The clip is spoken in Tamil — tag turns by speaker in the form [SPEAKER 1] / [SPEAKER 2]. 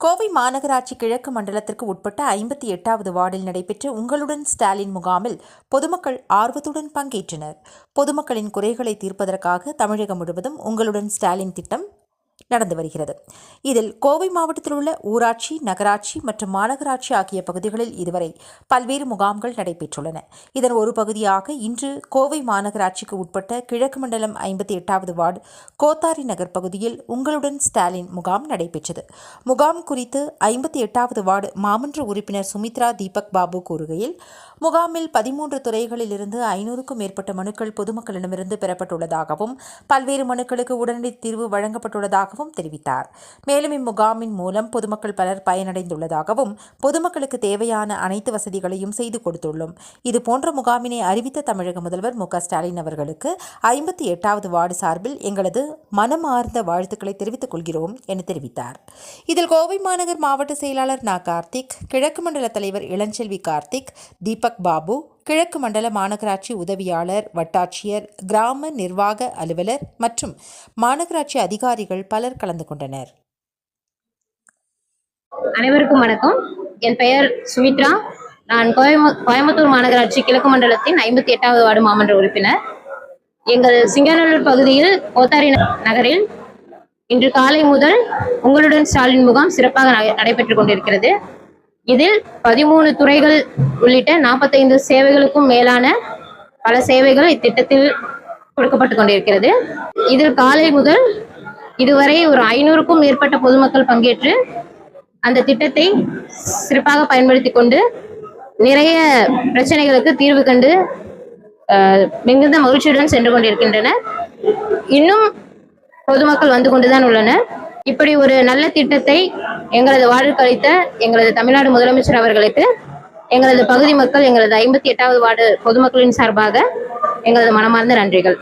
[SPEAKER 1] கோவை மாநகராட்சி கிழக்கு மண்டலத்திற்கு உட்பட்ட ஐம்பத்தி எட்டாவது வார்டில் நடைபெற்ற உங்களுடன் ஸ்டாலின் முகாமில் பொதுமக்கள் ஆர்வத்துடன் பங்கேற்றனர். பொதுமக்களின் குறைகளை தீர்ப்பதற்காக தமிழகம் முழுவதும் உங்களுடன் ஸ்டாலின் திட்டம் நடந்து வருகிறது. இதில் கோவை மாவட்டத்தில் உள்ள ஊராட்சி நகராட்சி மற்றும் மாநகராட்சி ஆகிய பகுதிகளில் இதுவரை பல்வேறு முகாம்கள் நடைபெற்றுள்ளன. இதன் ஒரு பகுதியாக இன்று கோவை மாநகராட்சிக்கு உட்பட்ட கிழக்கு மண்டலம் ஐம்பத்தி எட்டாவது வார்டு கோத்தாரி நகர் பகுதியில் உங்களுடன் ஸ்டாலின் முகாம் நடைபெற்றது. முகாம் குறித்து ஐம்பத்தி எட்டாவது வார்டு மாமன்ற உறுப்பினர் சுமித்ரா தீபக் பாபு கூறுகையில் முகாமில் பதிமூன்று துறைகளிலிருந்து ஐநூறுக்கும் மேற்பட்ட மனுக்கள் பொதுமக்களிடமிருந்து பெறப்பட்டுள்ளதாகவும் பல்வேறு மனுக்களுக்கு உடனடி தீர்வு வழங்கப்பட்டுள்ளதாகவும் தெரிவித்தார். மேலும் இம்முகாமின் மூலம் பொதுமக்கள் பலர் பயனடைந்துள்ளதாகவும் பொதுமக்களுக்கு தேவையான அனைத்து வசதிகளையும் செய்து கொடுத்துள்ளோம். இதுபோன்ற முகாமினை அறிவித்த தமிழக முதல்வர் மு. ஸ்டாலின் அவர்களுக்கு ஐம்பத்தி எட்டாவது வார்டு சார்பில் எங்களது மனமார்ந்த வாழ்த்துக்களை தெரிவித்துக் கொள்கிறோம் என தெரிவித்தார். இதில் கோவை மாநகர் மாவட்ட செயலாளர் நா. கார்த்திக் கிழக்கு மண்டல தலைவர் இளஞ்செல்வி கார்த்திக் தீபக் பாபு கிழக்கு மண்டல மாநகராட்சி உதவியாளர் வட்டாட்சியர் கிராம நிர்வாக அலுவலர் மற்றும் மாநகராட்சி அதிகாரிகள் பலர் கலந்து கொண்டனர்.
[SPEAKER 2] அனைவருக்கும் வணக்கம். என் பெயர் சுமித்ரா. நான் கோயமு கோயம்புத்தூர் மாநகராட்சி கிழக்கு மண்டலத்தின் ஐம்பத்தி எட்டாவது வார்டு மாமன்ற உறுப்பினர். எங்கள் சிங்கநல்லூர் பகுதியில் கோத்தாரி நகரில் இன்று காலை முதல் உங்களுடன் ஸ்டாலின் முகாம் சிறப்பாக நட- நடைபெற்றுக் கொண்டிருக்கிறது. இதில் பதிமூணு துறைகள் உள்ளிட்ட நாற்பத்தைந்து சேவைகளுக்கும் மேலான பல சேவைகள் இத்திட்டத்தில் கொடுக்கப்பட்டு கொண்டிருக்கிறது. இதில் காலை முதல் இதுவரை ஒரு ஐநூறுக்கும் மேற்பட்ட பொதுமக்கள் பங்கேற்று அந்த திட்டத்தை சிறப்பாக பயன்படுத்தி கொண்டு நிறைய பிரச்சனைகளுக்கு தீர்வு கண்டு மிகுந்த மகிழ்ச்சியுடன் சென்று கொண்டிருக்கின்றனர். இன்னும் பொதுமக்கள் வந்து கொண்டுதான் உள்ளனர். இப்படி ஒரு நல்ல திட்டத்தை எங்களது வார்டு எங்களது தமிழ்நாடு முதலமைச்சர் அவர்களுக்கு எங்களது பகுதி மக்கள் எங்களது ஐம்பத்தி எட்டாவது வார்டு பொதுமக்களின் சார்பாக எங்களது மனமார்ந்த நன்றிகள்.